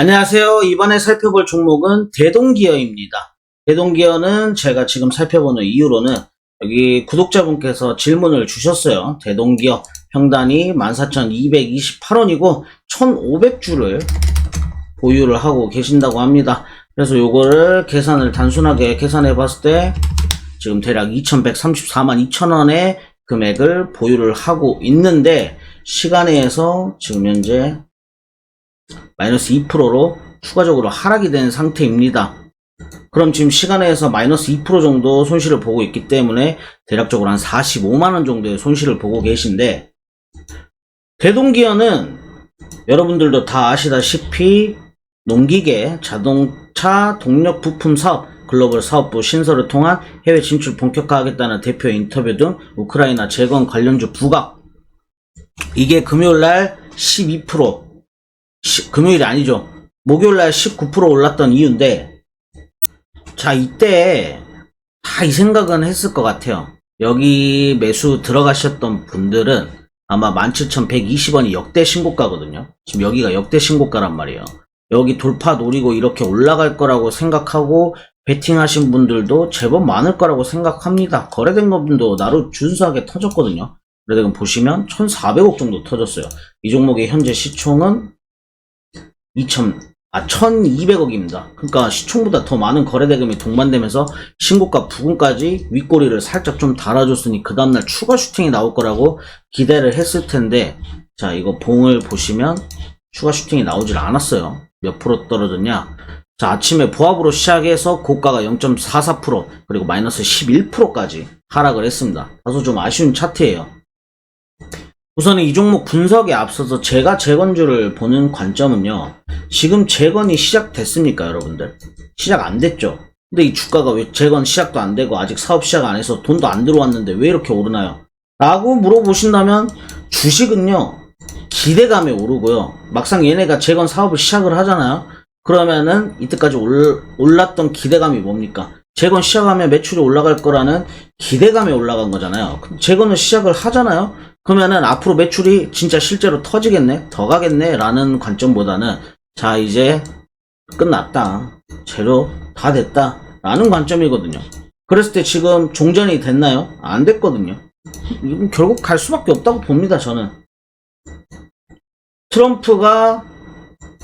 안녕하세요. 이번에 살펴볼 종목은 대동기어입니다. 대동기어는 제가 지금 살펴보는 이유로는 여기 구독자분께서 질문을 주셨어요. 대동기어 평단이 14,228원이고 1,500주를 보유를 하고 계신다고 합니다. 그래서 요거를 계산을 단순하게 계산해 봤을 때 지금 대략 2,134만 2천원의 금액을 보유를 하고 있는데 시간에서 지금 현재 마이너스 2%로 추가적으로 하락이 된 상태입니다. 그럼 지금 시간에서 마이너스 2% 정도 손실을 보고 있기 때문에 대략적으로 한 45만원 정도의 손실을 보고 계신데 대동기어는 여러분들도 다 아시다시피 농기계 자동차 동력 부품 사업 글로벌 사업부 신설을 통한 해외 진출 본격화하겠다는 대표 인터뷰 등 우크라이나 재건 관련주 부각 이게 금요일날 12% 시- 금요일이 아니죠. 목요일날 19% 올랐던 이유인데, 자, 이때 다 이 생각은 했을 것 같아요. 여기 매수 들어가셨던 분들은 아마 17,120원이 역대 신고가거든요. 지금 여기가 역대 신고가란 말이에요. 여기 돌파 노리고 이렇게 올라갈 거라고 생각하고 베팅하신 분들도 제법 많을 거라고 생각합니다. 거래된 분도 나름 준수하게 터졌거든요. 그래도 보시면 1,400억 정도 터졌어요. 이 종목의 현재 시총은 2천, 아, 1200억입니다. 그러니까 시총보다 더 많은 거래대금이 동반되면서 신고가 부근까지 윗꼬리를 살짝 좀 달아줬으니 그 다음날 추가 슈팅이 나올 거라고 기대를 했을 텐데, 자, 이거 봉을 보시면 추가 슈팅이 나오질 않았어요. 몇 프로 떨어졌냐? 자, 아침에 보합으로 시작해서 고가가 0.44%, 그리고 마이너스 11%까지 하락을 했습니다. 다소 좀 아쉬운 차트예요. 우선은 이 종목 분석에 앞서서 제가 재건주를 보는 관점은요. 지금 재건이 시작됐습니까, 여러분들? 시작 안 됐죠? 근데 이 주가가 왜 재건 시작도 안 되고 아직 사업 시작 안 해서 돈도 안 들어왔는데 왜 이렇게 오르나요? 라고 물어보신다면 주식은요. 기대감에 오르고요. 막상 얘네가 재건 사업을 시작을 하잖아요. 그러면은 이때까지 올, 올랐던 기대감이 뭡니까? 재건 시작하면 매출이 올라갈 거라는 기대감에 올라간 거잖아요. 재건을 시작을 하잖아요. 그러면은 앞으로 매출이 진짜 실제로 터지겠네? 더 가겠네? 라는 관점보다는 자 이제 끝났다. 재료 다 됐다. 라는 관점이거든요. 그랬을 때 지금 종전이 됐나요? 안 됐거든요. 이건 결국 갈 수밖에 없다고 봅니다, 저는. 트럼프가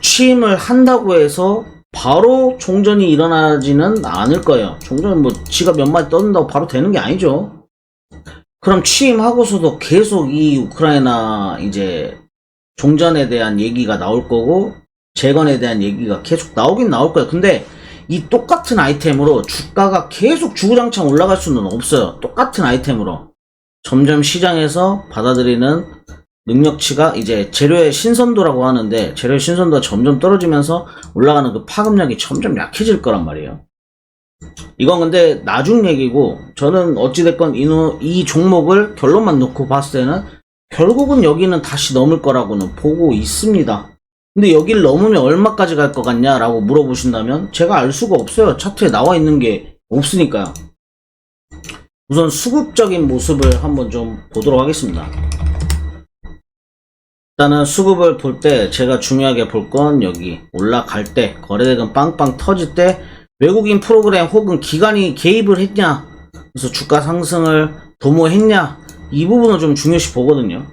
취임을 한다고 해서 바로 종전이 일어나지는 않을 거예요. 종전은 뭐 지가 몇 마디 떠든다고 바로 되는 게 아니죠. 그럼 취임하고서도 계속 이 우크라이나 이제 종전에 대한 얘기가 나올 거고 재건에 대한 얘기가 계속 나오긴 나올 거예요. 근데 이 똑같은 아이템으로 주가가 계속 주구장창 올라갈 수는 없어요. 똑같은 아이템으로 점점 시장에서 받아들이는 능력치가 이제 재료의 신선도라고 하는데 재료의 신선도가 점점 떨어지면서 올라가는 그 파급력이 점점 약해질 거란 말이에요. 이건 근데 나중 얘기고 저는 어찌됐건 이, 노- 이 종목을 결론만 놓고 봤을 때는 결국은 여기는 다시 넘을 거라고는 보고 있습니다. 근데 여기를 넘으면 얼마까지 갈 것 같냐 라고 물어보신다면 제가 알 수가 없어요. 차트에 나와 있는 게 없으니까요. 우선 수급적인 모습을 한번 좀 보도록 하겠습니다. 일단은 수급을 볼 때 제가 중요하게 볼 건 여기 올라갈 때 거래대금 빵빵 터질 때 외국인 프로그램 혹은 기관이 개입을 했냐 그래서 주가 상승을 도모했냐 이 부분을 좀 중요시 보거든요.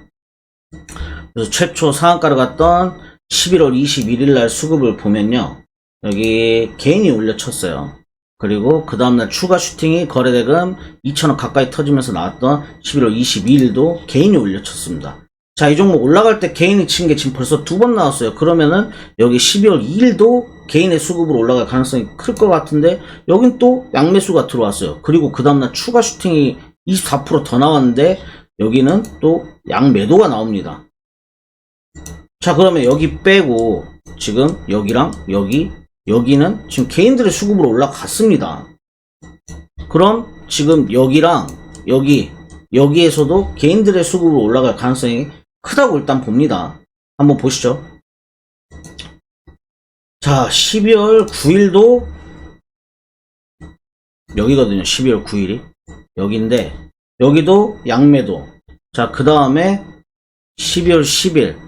그래서 최초 상한가를 갔던 11월 21일 날 수급을 보면요 여기 개인이 올려쳤어요. 그리고 그 다음날 추가 슈팅이 거래대금 2천원 가까이 터지면서 나왔던 11월 22일도 개인이 올려쳤습니다 자, 이 종목 올라갈 때 개인이 친 게 지금 벌써 두 번 나왔어요. 그러면은 여기 12월 2일도 개인의 수급으로 올라갈 가능성이 클 것 같은데 여긴 또 양매수가 들어왔어요. 그리고 그 다음날 추가 슈팅이 24%더 나왔는데 여기는 또 양매도가 나옵니다. 자, 그러면 여기 빼고 지금 여기랑 여기 여기는 지금 개인들의 수급으로 올라갔습니다. 그럼 지금 여기랑 여기 여기에서도 개인들의 수급으로 올라갈 가능성이 크다고 일단 봅니다. 한번 보시죠. 자, 12월 9일도 여기거든요. 12월 9일이. 여기인데, 여기도 양매도. 자, 그 다음에 12월 10일.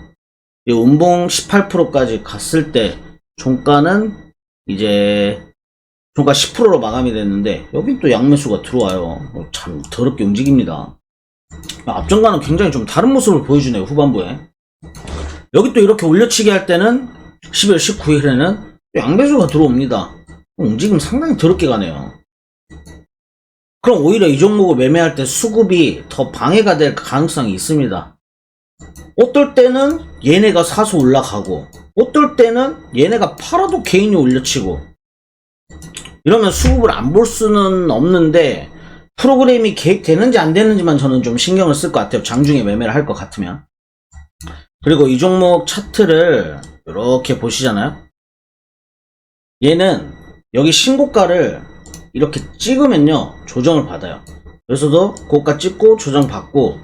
이 운봉 18%까지 갔을 때 종가는 이제 종가 10%로 마감이 됐는데 여긴 또 양매수가 들어와요. 어, 참 더럽게 움직입니다. 앞전과는 굉장히 좀 다른 모습을 보여주네요 후반부에. 여기 또 이렇게 올려치기 할 때는 12월 19일에는 양매수가 들어옵니다. 움직임 상당히 더럽게 가네요. 그럼 오히려 이 종목을 매매할 때 수급이 더 방해가 될 가능성이 있습니다. 어떨 때는 얘네가 사서 올라가고, 어떨 때는 얘네가 팔아도 개인이 올려치고, 이러면 수급을 안 볼 수는 없는데, 프로그램이 계획되는지 안 되는지만 저는 좀 신경을 쓸 것 같아요. 장중에 매매를 할 것 같으면. 그리고 이 종목 차트를 이렇게 보시잖아요. 얘는 여기 신고가를 이렇게 찍으면요 조정을 받아요 그래서도 고가 찍고 조정 받고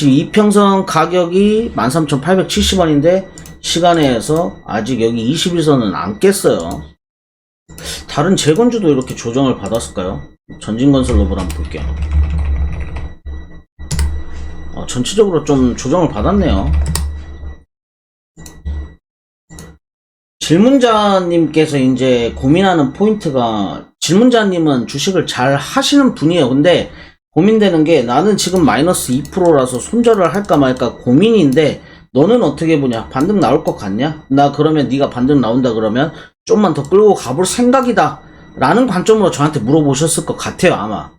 지금 이평선 가격이 13,870원인데 시간에서 아직 여기 21선은 안 깼어요. 다른 재건주도 이렇게 조정을 받았을까요? 전진건설로블 한번 볼게요. 어, 전체적으로 좀 조정을 받았네요. 질문자님께서 이제 고민하는 포인트가 질문자님은 주식을 잘 하시는 분이에요. 근데 고민되는 게 나는 지금 마이너스 2%라서 손절을 할까 말까 고민인데 너는 어떻게 보냐? 반등 나올 것 같냐? 나 그러면 네가 반등 나온다 그러면 좀만 더 끌고 가볼 생각이다. 라는 관점으로 저한테 물어보셨을 것 같아요, 아마.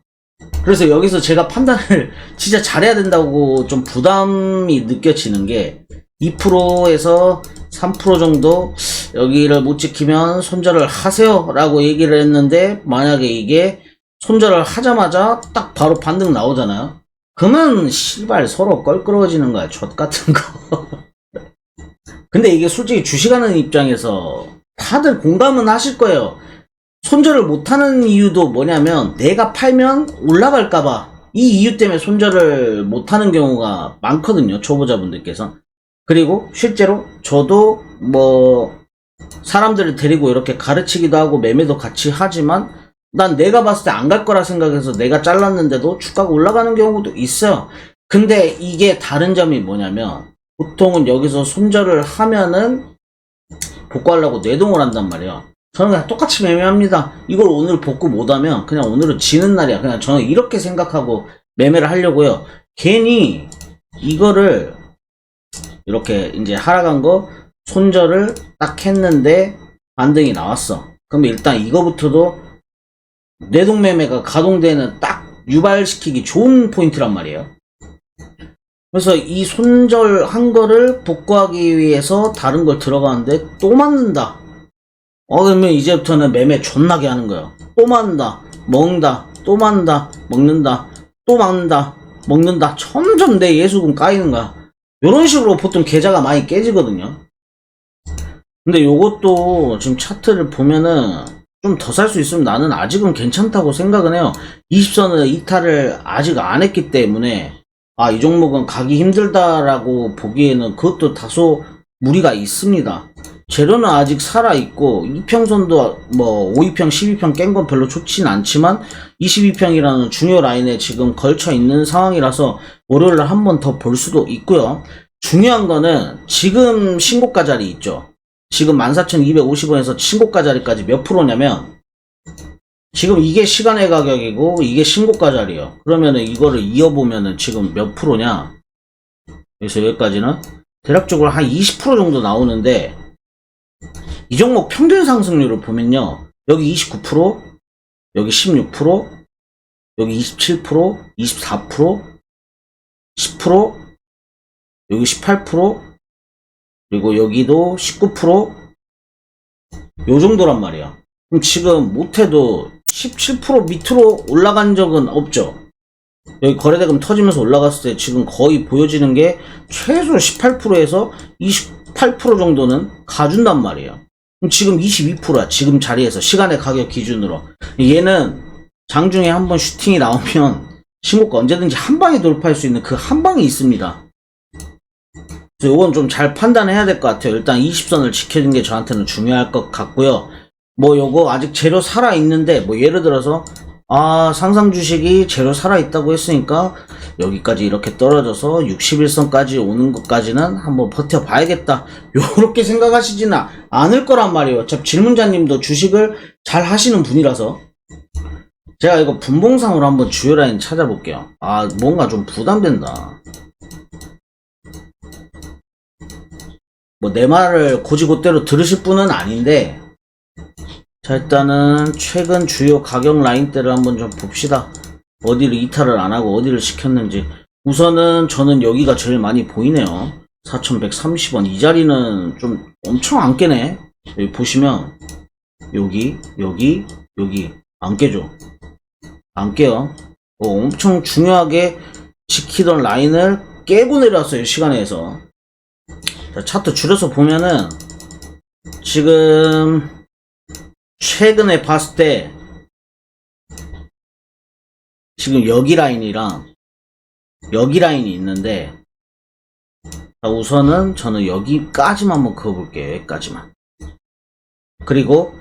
그래서 여기서 제가 판단을 진짜 잘해야 된다고 좀 부담이 느껴지는 게 2%에서 3% 정도 여기를 못 지키면 손절을 하세요 라고 얘기를 했는데 만약에 이게 손절을 하자마자 딱 바로 반등 나오잖아요. 그러면 씨발 서로 껄끄러워지는 거야. 젖 같은 거. 근데 이게 솔직히 주식하는 입장에서 다들 공감은 하실 거예요. 손절을 못하는 이유도 뭐냐면 내가 팔면 올라갈까봐 이 이유 때문에 손절을 못하는 경우가 많거든요. 초보자분들께서. 그리고 실제로 저도 뭐 사람들을 데리고 이렇게 가르치기도 하고 매매도 같이 하지만 난 내가 봤을 때 안 갈 거라 생각해서 내가 잘랐는데도 주가가 올라가는 경우도 있어요. 근데 이게 다른 점이 뭐냐면 보통은 여기서 손절을 하면은 복구하려고 내동을 한단 말이에요. 저는 그냥 똑같이 매매합니다. 이걸 오늘 복구 못하면 그냥 오늘은 지는 날이야. 그냥 저는 이렇게 생각하고 매매를 하려고요. 괜히 이거를 이렇게 이제 하락한 거 손절을 딱 했는데 반등이 나왔어. 그럼 일단 이거부터도 뇌동매매가 가동되는 딱 유발시키기 좋은 포인트란 말이에요. 그래서 이 손절한 거를 복구하기 위해서 다른 걸 들어가는데 또 맞는다. 어, 그러면 이제부터는 매매 존나게 하는 거예요. 또 맞는다. 먹는다. 또 맞는다. 먹는다. 또 맞는다. 먹는다. 점점 내 예수금 까이는 거야. 이런 식으로 보통 계좌가 많이 깨지거든요. 근데 요것도 지금 차트를 보면은 좀 더 살 수 있으면 나는 아직은 괜찮다고 생각은 해요. 20선을 이탈을 아직 안 했기 때문에 아, 이 종목은 가기 힘들다라고 보기에는 그것도 다소 무리가 있습니다. 재료는 아직 살아있고, 2평선도 뭐, 5위평, 12평 깬 건 별로 좋진 않지만, 22평이라는 중요 라인에 지금 걸쳐 있는 상황이라서, 월요일날 한 번 더 볼 수도 있고요. 중요한 거는, 지금 신고가 자리 있죠. 지금 14,250원에서 신고가 자리까지 몇 프로냐면, 지금 이게 시간의 가격이고 이게 신고가 자리요. 그러면은 이거를 이어보면은 지금 몇 프로냐? 여기서 여기까지는 대략적으로 한 20% 정도 나오는데 이 종목 평균 상승률을 보면요. 여기 29%, 여기 16%, 여기 27%, 24%, 10%, 여기 18%, 그리고 여기도 19%, 요 정도란 말이야. 그럼 지금 못해도 17% 밑으로 올라간 적은 없죠. 여기 거래대금 터지면서 올라갔을 때 지금 거의 보여지는 게 최소 18%에서 28% 정도는 가준단 말이에요. 그럼 지금 22%야. 지금 자리에서 시간의 가격 기준으로. 얘는 장중에 한번 슈팅이 나오면 신고가 언제든지 한 방에 돌파할 수 있는 그 한 방이 있습니다. 이건 좀 잘 판단해야 될 것 같아요. 일단 20선을 지켜준 게 저한테는 중요할 것 같고요. 뭐 요거 아직 재료 살아 있는데 뭐 예를 들어서 아 상상 주식이 재료 살아 있다고 했으니까 여기까지 이렇게 떨어져서 61선까지 오는 것까지는 한번 버텨 봐야겠다. 요렇게 생각하시지는 않을 거란 말이에요. 어차피 질문자님도 주식을 잘 하시는 분이라서 제가 이거 분봉상으로 한번 주요 라인 찾아볼게요. 아 뭔가 좀 부담된다. 뭐 내 말을 고지고대로 들으실 분은 아닌데 자 일단은 최근 주요 가격 라인대를 한번 좀 봅시다. 어디를 이탈을 안하고 어디를 시켰는지. 우선은 저는 여기가 제일 많이 보이네요. 4130원. 이 자리는 좀 엄청 안 깨네. 여기 보시면 여기 여기 여기. 안 깨죠? 안 깨요. 어, 엄청 중요하게 지키던 라인을 깨고 내려왔어요 시간에서 자, 차트 줄여서 보면은 지금 최근에 봤을 때 지금 여기 라인이랑 여기 라인이 있는데 자, 우선은 저는 여기까지만 한번 그어볼게요 여기까지만. 그리고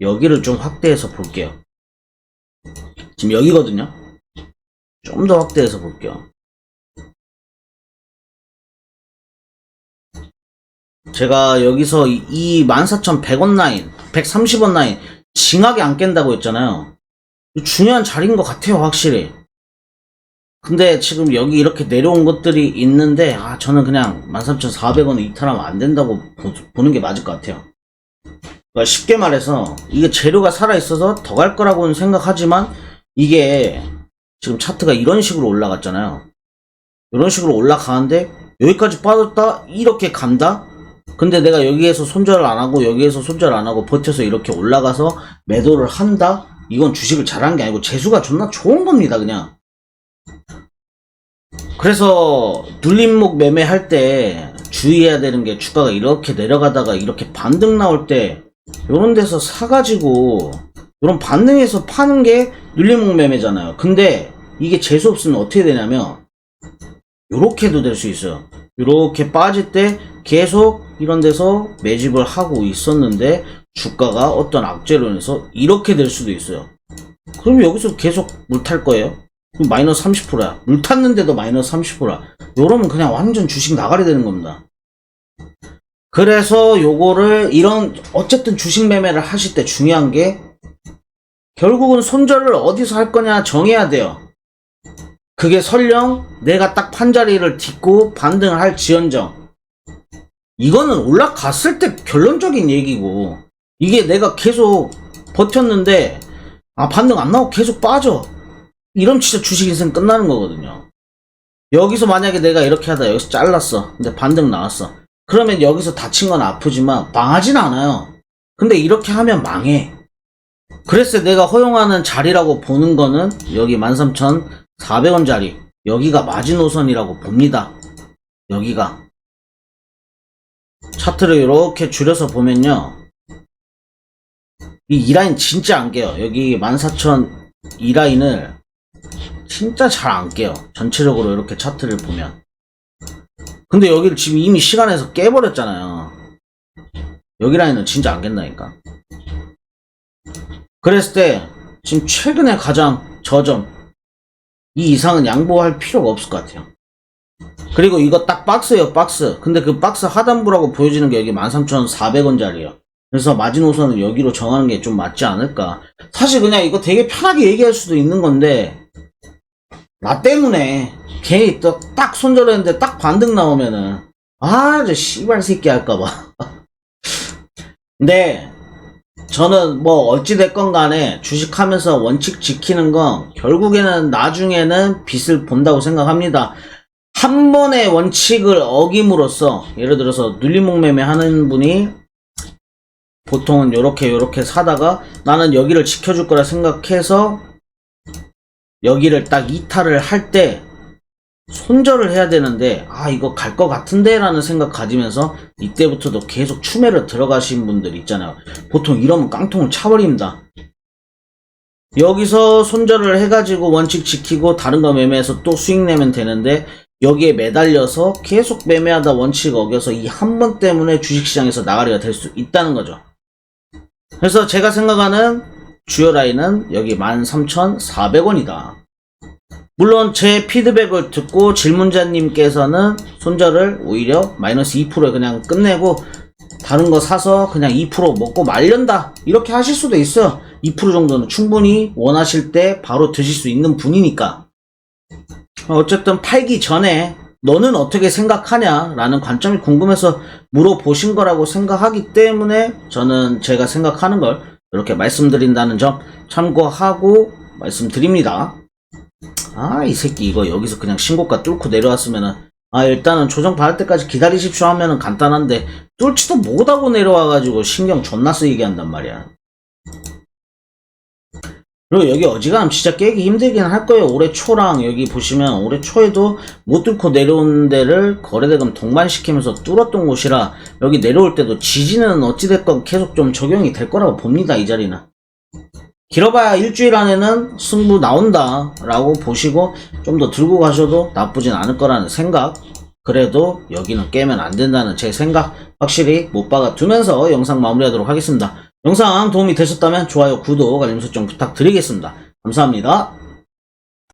여기를 좀 확대해서 볼게요. 지금 여기거든요. 좀 더 확대해서 볼게요 제가 여기서 이- 이 14,100원 라인, 130원 라인 징하게 안 깬다고 했잖아요. 중요한 자리인 것 같아요, 확실히. 근데 지금 여기 이렇게 내려온 것들이 있는데, 아, 저는 그냥 13,400원을 이탈하면 안 된다고 보, 는게 맞을 것 같아요. 그러니까 쉽게 말해서, 이게 재료가 살아 있어서 더 갈 거라고는 생각하지만, 이게 지금 차트가 이런 식으로 올라갔잖아요. 이런 식으로 올라가는데, 여기까지 빠졌다? 이렇게 간다? 근데 내가 여기에서 손절을 안 하고 여기에서 손절 안 하고 버텨서 이렇게 올라가서 매도를 한다? 이건 주식을 잘한 게 아니고 재수가 존나 좋은 겁니다, 그냥. 그래서 눌림목 매매할 때 주의해야 되는 게 주가가 이렇게 내려가다가 이렇게 반등 나올 때 요런 데서 사가지고 요런 반등에서 파는 게 눌림목 매매잖아요. 근데 이게 재수 없으면 어떻게 되냐면 요렇게도 될 수 있어요. 요렇게 빠질 때 계속 이런 데서 매집을 하고 있었는데 주가가 어떤 악재로 인해서 이렇게 될 수도 있어요. 그럼 여기서 계속 물 탈 거예요? 그럼 마이너스 30%야. 물 탔는데도 마이너스 30%야. 요러면 그냥 완전 주식 나가게 되는 겁니다. 그래서 요거를 이런 어쨌든 주식 매매를 하실 때 중요한 게 결국은 손절을 어디서 할 거냐 정해야 돼요. 그게 설령 내가 딱 판자리를 딛고 반등을 할 지연정 이거는 올라갔을 때 결론적인 얘기고. 이게 내가 계속 버텼는데 아 반등 안 나오고 계속 빠져. 이러면 진짜 주식 인생 끝나는 거거든요. 여기서 만약에 내가 이렇게 하다 여기서 잘랐어. 근데 반등 나왔어. 그러면 여기서 다친 건 아프지만 망하진 않아요. 근데 이렇게 하면 망해. 그래서 내가 허용하는 자리라고 보는 거는 여기 13,400원짜리 여기가 마지노선이라고 봅니다. 여기가 차트를 이렇게 줄여서 보면요. 이이 라인 진짜 안 깨요. 여기 14,000이 라인을 진짜 잘 안 깨요. 전체적으로 이렇게 차트를 보면. 근데 여기를 지금 이미 시간에서 깨버렸잖아요. 여기 라인은 진짜 안 깬다니까. 그랬을 때 지금 최근에 가장 저점 이 이상은 양보할 필요가 없을 것 같아요. 그리고 이거 딱 박스예요, 박스. 근데 그 박스 하단부라고 보여지는 게 여기 13,400원짜리예요. 그래서 마지노선을 여기로 정하는 게 좀 맞지 않을까. 사실 그냥 이거 되게 편하게 얘기할 수도 있는 건데, 나 때문에 또딱 손절했는데 딱 반등 나오면은, 아, 저 씨발 새끼 할까봐. 근데, 저는 뭐 어찌됐건 간에 주식하면서 원칙 지키는 건 결국에는 나중에는 빛을 본다고 생각합니다. 한 번의 원칙을 어김으로써 예를 들어서 눌림목 매매 하는 분이 보통은 요렇게 요렇게 사다가 나는 여기를 지켜줄 거라 생각해서 여기를 딱 이탈을 할 때 손절을 해야 되는데 아 이거 갈 것 같은데? 라는 생각 가지면서 이때부터도 계속 추매를 들어가신 분들 있잖아요. 보통 이러면 깡통을 차버립니다. 여기서 손절을 해가지고 원칙 지키고 다른 거 매매해서 또 수익 내면 되는데 여기에 매달려서 계속 매매하다 원칙 어겨서 이 한 번 때문에 주식시장에서 나가리가 될 수 있다는 거죠. 그래서 제가 생각하는 주요 라인은 여기 13,400원이다. 물론 제 피드백을 듣고 질문자님께서는 손절을 오히려 마이너스 2%에 그냥 끝내고 다른 거 사서 그냥 2% 먹고 말련다 이렇게 하실 수도 있어요 2% 정도는 충분히 원하실 때 바로 드실 수 있는 분이니까 어쨌든 팔기 전에 너는 어떻게 생각하냐 라는 관점이 궁금해서 물어보신 거라고 생각하기 때문에 저는 제가 생각하는 걸 이렇게 말씀드린다는 점 참고하고 말씀드립니다. 아 이 새끼 이거 여기서 그냥 신고가 뚫고 내려왔으면은 아 일단은 조정 받을 때까지 기다리십시오 하면은 간단한데 뚫지도 못하고 내려와가지고 신경 존나 쓰이게 한단 말이야 그리고 여기 어지간하면 진짜 깨기 힘들긴 할 거예요. 올해 초랑 여기 보시면 올해 초에도 못 뚫고 내려온 데를 거래대금 동반시키면서 뚫었던 곳이라 여기 내려올 때도 지지는 어찌됐건 계속 좀 적용이 될 거라고 봅니다 이 자리는. 길어봐야 일주일 안에는 승부 나온다 라고 보시고 좀 더 들고 가셔도 나쁘진 않을 거라는 생각. 그래도 여기는 깨면 안 된다는 제 생각 확실히 못 박아 두면서 영상 마무리하도록 하겠습니다 영상 도움이 되셨다면 좋아요 구독 알림 설정 부탁드리겠습니다. 감사합니다